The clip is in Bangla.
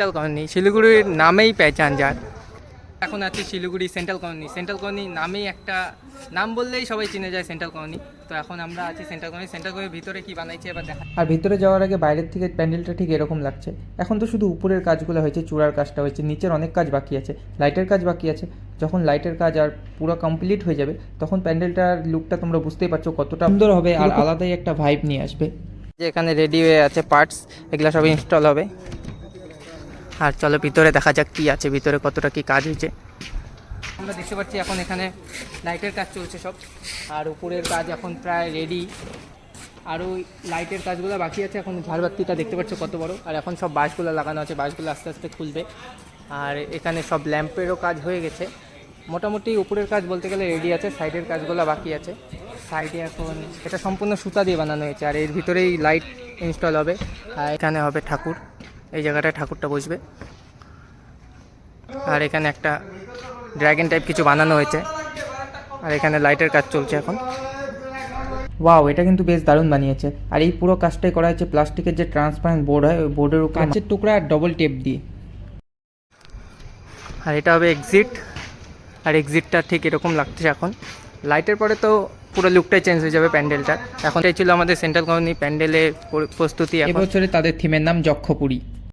সেন্ট্রাল কলোনি শিলিগুড়ির নামেই পেঁচান যার। এখন আছি Siliguri central colony. Central colony নামেই একটা নাম বললেই সবাই চিনে যায় সেন্ট্রাল কলোনি। তো এখন আমরা আছি সেন্ট্রাল কলোনি। সেন্ট্রাল কলোনির ভিতরে কি বানাইছে এবার দেখা। আর ভিতরে যাওয়ার আগে বাইরের থেকে প্যান্ডেলটা ঠিক এরকম লাগছে। এখন তো শুধু উপরের কাজগুলো হয়েছে চূড়ার কাজটা হয়েছে নিচের অনেক কাজ বাকি আছে লাইটের কাজ বাকি আছে। যখন লাইটের কাজ আর পুরো কমপ্লিট হয়ে যাবে তখন প্যান্ডেলটার লুকটা তোমরা বুঝতেই পারছ কতটা সুন্দর হবে আর আলাদাই একটা ভাইব নিয়ে আসবে। যে এখানে রেডি হয়ে আছে পার্টস এগুলো সব ইনস্টল হবে। আর চলো ভিতরে দেখা যাক কি আছে, ভিতরে কতটা কি কাজ হয়েছে। আমরা দেখতে পাচ্ছি এখন এখানে লাইটের কাজ চলছে সব। আর উপরের কাজ এখন প্রায় রেডি আর ওই লাইটের কাজগুলো বাকি আছে, এখন ঝাড়বাতিটা দেখতে পাচ্ছ কত বড়। আর এখন সব বাসগুলো লাগানো আছে বাসগুলো আস্তে আস্তে খুলবে। আর এখানে সব ল্যাম্পেরও কাজ হয়ে গেছে। মোটামুটি উপরের কাজ বলতে গেলে রেডি আছে সাইডের কাজগুলো বাকি আছে। সাইডে এখন এটা সম্পূর্ণ সুতা দিয়ে বানানো হয়েছে, আর এর ভিতরেই লাইট ইনস্টল হবে। আর এখানে হবে ঠাকুর। এই জায়গাটায় ঠাকুরটা বসবে। আর এখানে একটা ড্রাগন টাইপ কিছু বানানো হয়েছে। আর এখানে লাইটের কাজ চলছে এখন। ওয়াও এটা কিন্তু বেশ দারুণ বানিয়েছে। আর এই পুরো কাজটাই করা হয়েছে প্লাস্টিকের যে ট্রান্সপারেন্ট বোর্ড হয় ওই বোর্ডের উপর কাঁচের টুকরা আর ডবল টেপ দিয়ে। আর এটা হবে এক্সিট আর এক্সিটটা ঠিক এরকম লাগছে এখন। লাইটের পরে তো পুরো লুকটাই চেঞ্জ হয়ে যাবে প্যান্ডেলটা এখন এই ছিল আমাদের সেন্ট্রাল কলোনি প্যান্ডেলের প্রস্তুতি এবছরে তাদের থিমের নাম যক্ষপুরী।